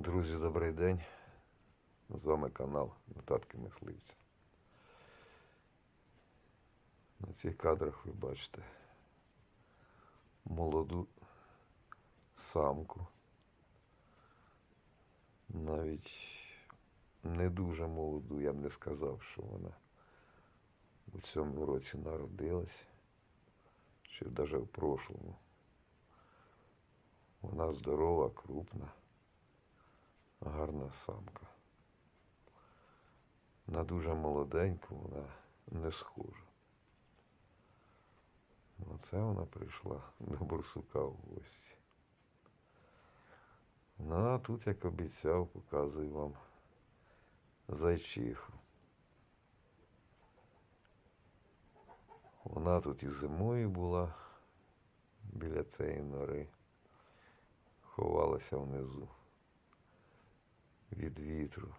Друзі, добрий день. З вами канал Нотатки Мисливця. На цих кадрах ви бачите молоду самку. Навіть не дуже молоду, я б не сказав, що вона у цьому році народилась, чи навіть в прошлому. Вона здорова, крупна гарна самка. На дуже молоденьку вона не схожа. Оце вона прийшла до борсука в гості. Ну, а тут, як обіцяв, показую вам зайчиху. Вона тут і зимою була біля цієї нори, ховалася внизу від вітру.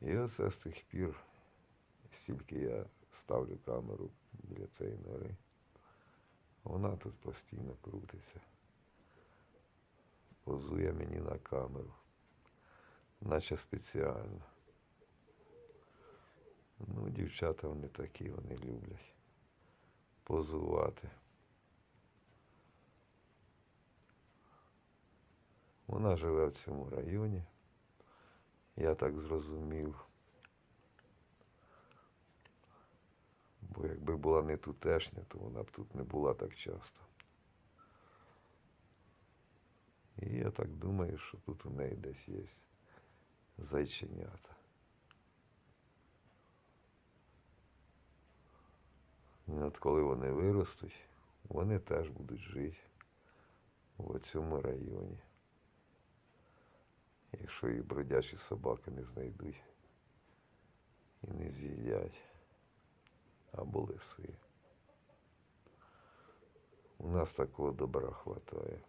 І оце з тих пір, стільки я ставлю камеру біля цієї нори, вона тут постійно крутиться. Позує мені на камеру, наче спеціально. Ну, дівчата вони такі, вони люблять позувати. Вона живе в цьому районі. Я так зрозумів. Бо якби була не тутешня, то вона б тут не була так часто. І я так думаю, що тут у неї десь є зайченята. І от коли вони виростуть, вони теж будуть жити в цьому районі якщо і бродячі собаки не знайдуть і не з'їдять або лиси. У нас такого добра хватає.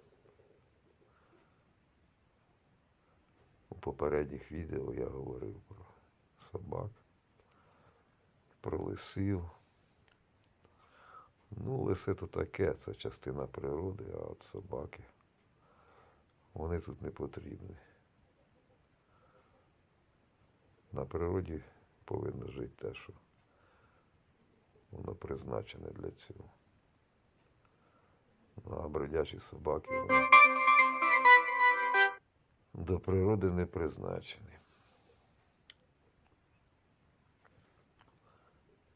У попередніх відео я говорив про собак, про лисів. Ну, лиси то таке, це частина природи, а от собаки, вони тут не потрібні. На природі повинно жити те, що воно призначене для цього. Ну, а бродячі собаки вони до природи не призначені.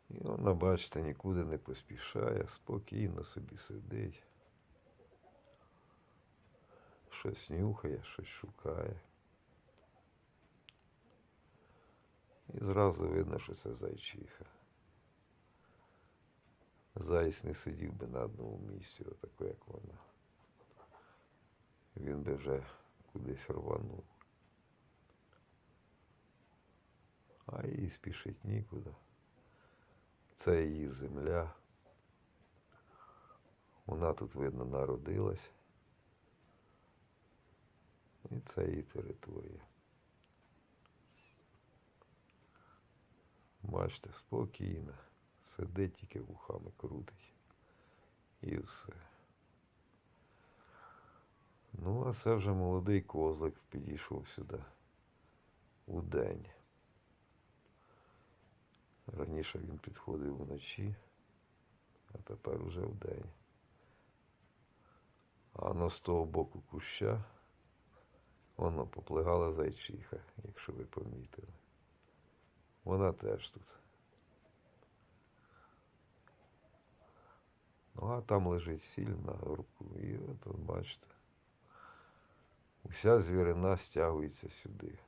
І вона, бачите, нікуди не поспішає, спокійно собі сидить. Щось нюхає, щось шукає. І зразу видно, що це зайчиха. Заєць не сидів би на одному місці, отако, як вона. Він би вже кудись рванув. А їй спішить нікуди. Це її земля. Вона тут, видно, народилась. І це її територія. Бачите, спокійно. Сидить тільки вухами крутить. І все. Ну, а це вже молодий козлик підійшов сюди у день. Раніше він підходив вночі, а тепер уже в день. А на з того боку куща воно поплигала зайчиха, якщо ви помітили. Вона теж тут. Ну, а там лежить сіль на горбку. І от, от бачите. Уся звірина стягується сюди.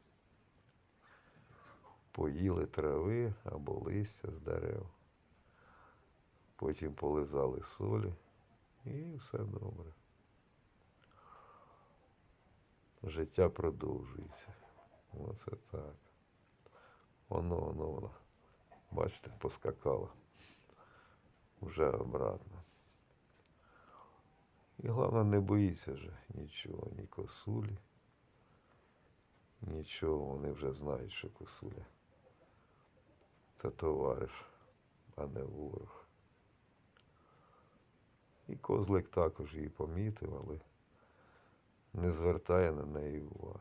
Поїли трави або листя з дерев. Потім полизали солі і все добре. Життя продовжується. Оце так. Воно, воно, воно. Бачите, поскакало. Вже обратно. І головне, не боїться вже нічого, ні косулі. Нічого, вони вже знають, що косуля. Це товариш, а не ворог. І козлик також її помітив, але не звертає на неї уваги.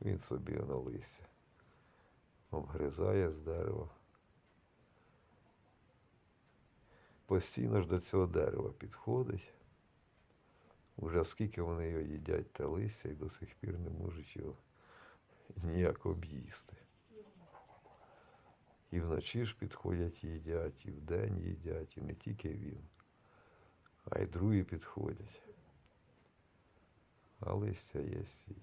Він собі на листя обгризає з дерева. Постійно ж до цього дерева підходить. Уже скільки вони його їдять те листя і до сих пір не можуть його ніяк об'їсти. І вночі ж підходять їдять, і вдень їдять, і не тільки він, а й другі підходять. А листя є і.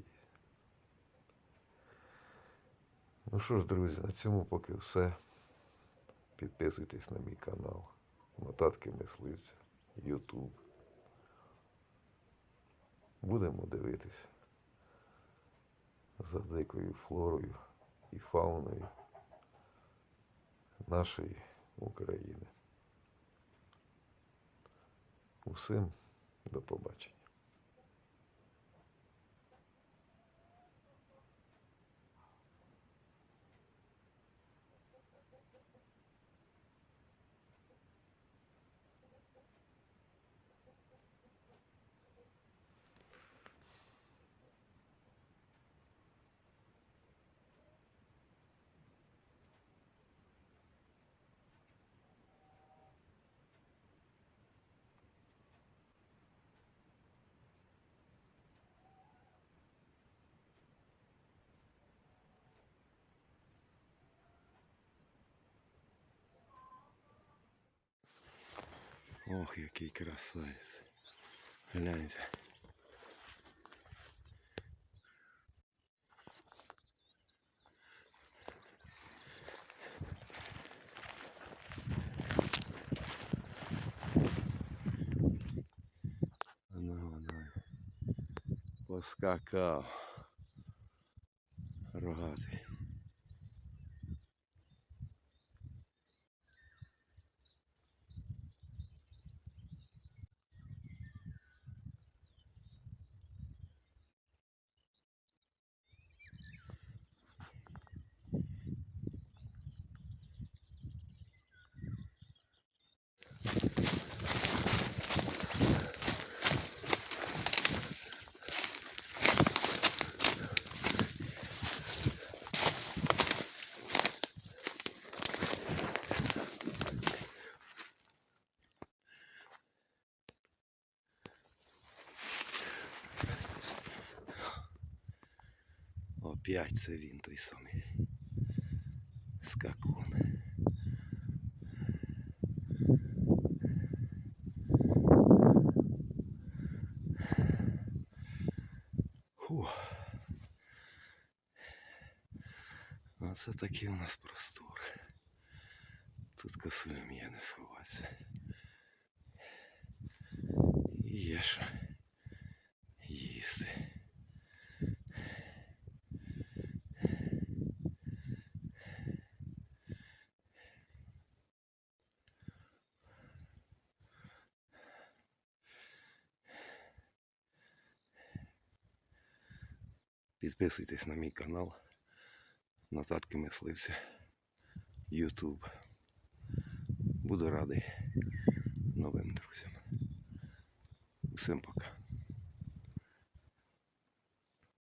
Ну що ж, друзі, на цьому поки все. Підписуйтесь на мій канал. Нотатки мисливця, Ютуб. Будемо дивитися за дикою флорою і фауною нашої України. Усім до побачення. Ох, який красавець. Гляньте. Ну, ну. Поскакав. Рогатий. Опять це він той самий. Скакун. Оце такі у нас простори. Тут косулям є не сховатися. І є що їсти. Підписуйтесь на мій канал. Нотатки мисливця. Ютуб. Буду радий новим друзям. Усім пока.